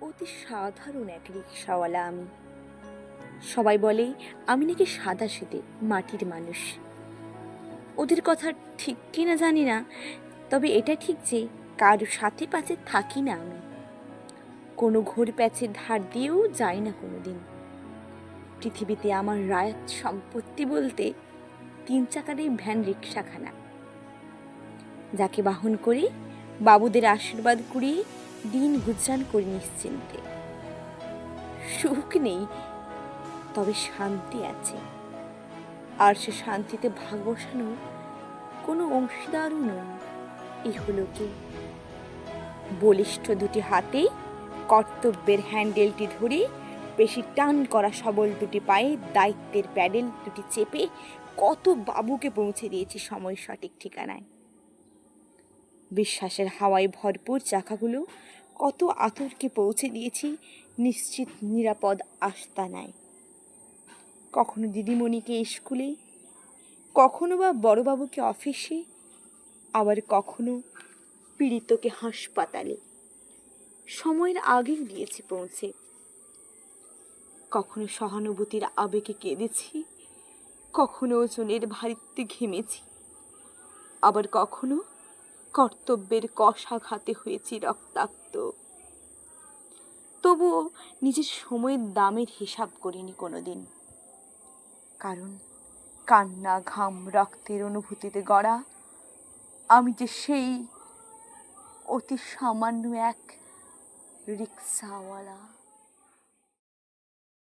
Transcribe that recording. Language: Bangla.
অতি সাধারণ এক রিক্সাওয়ালা আমি। সবাই বলে, আমি নাকি সাদা সেদে মাটির মানুষ। ওদের কথা ঠিক কিনা জানি না, তবে এটা ঠিক যে কারও সাথে পাশে থাকি না আমি। কোনো ঘোর প্যাচের ধার দিয়েও যাই না কোনো দিন পৃথিবীতে আমার রায়ত সম্পত্তি বলতে তিন চাকার এই ভ্যান রিক্সাখানা। যাকে বাহন করে বাবুদের আশীর্বাদ কুড়িয়ে দিন গুজরান করি নিশ্চিন্তে। সুখ নেই, তবে শান্তি আছে। আর সে শান্তিতে ভাগ বসানো কোনো অংশীদারও নয়। এই হলো কি? বলিষ্ঠ দুটি হাতে কর্তব্যের হ্যান্ডেলটি ধরে বেশি টান করা সবল দুটি পায়ে দায়িত্বের প্যাডেল দুটি চেপে কত বাবুকে পৌঁছে দিয়েছি সময় সঠিক ঠিকানায়? বিশ্বাসের হাওয়ায় ভরপুর চাকাগুলো কত আতরকে পৌঁছে দিয়েছি নিশ্চিত নিরাপদ আস্তানায় কখনো দিদিমণিকে স্কুলে, কখনো বা বড়বাবুকে অফিসে, আবার কখনো পীড়িতকে হাসপাতালে। সময়ের আগেই দিয়েছি পৌঁছে। কখনো সহানুভূতির আবেগে কেঁদেছি, কখনো ওজনের ভারিত্বে ঘেমেছি, আবার কখনো কর্তব্যের কষাঘাতে হয়েছি রক্তাক্ত। তবুও নিজের সময়ের দামের হিসাব করিনি কোনোদিন। কারণ কান্না, ঘাম, রক্তের অনুভূতিতে গড়া, আমি যে সেই অতি সামান্য এক রিক্সাওয়ালা।